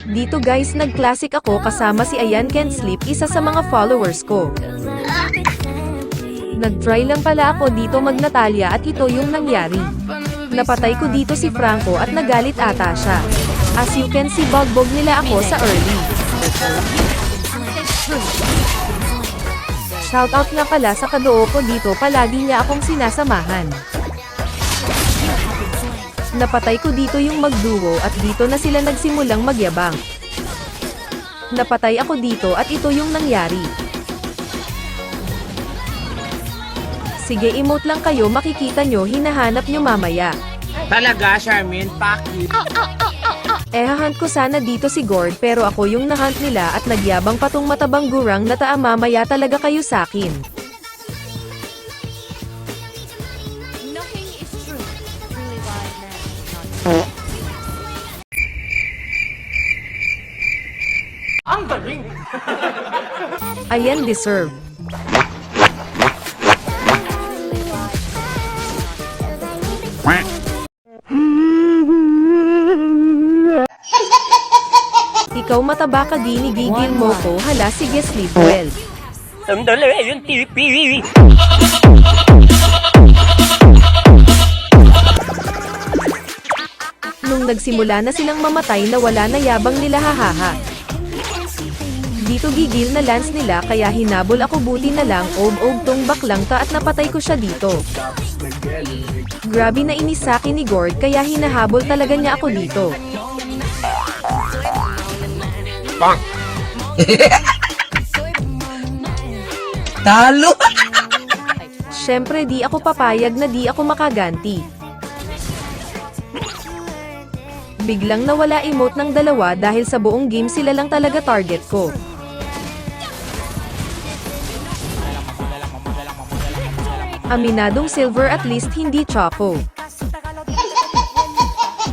Dito guys nag-classic ako kasama si Ayan Can Sleep isa sa mga followers ko. Nag-try lang pala ako dito mag Natalia at ito yung nangyari. Napatay ko dito si Franco at nagalit ata siya. As you can see bogbog nila ako sa early. Shoutout nga pala sa kadoo ko dito palagi niya akong sinasamahan. Napatay ko dito yung magduo at dito na sila nagsimulang magyabang. Napatay ako dito at ito yung nangyari. Sige emote lang kayo makikita nyo hinahanap nyo mamaya. Talaga, Charmin, paki. Eh hahunt ko sana dito si Gord pero ako yung nahunt nila at nagyabang patong matabang gurang na taa mamaya talaga kayo sakin. Ayan deserve. Ikaw mataba ka ginigigil mo ko hala sige sleep well. Sandali, yung TV. Nung nagsimula na silang mamatay na wala na yabang nila hahaha. Dito gigil na lance nila kaya hinabol ako buti na lang og-og tong baklang ka at napatay ko siya dito. Grabe na inis sa akin ni Gord kaya hinahabol talaga niya ako dito. Talo! Syempre di ako papayag na di ako makaganti. Biglang nawala emote ng dalawa dahil sa buong game sila lang talaga target ko. Aminadong silver at least hindi choco.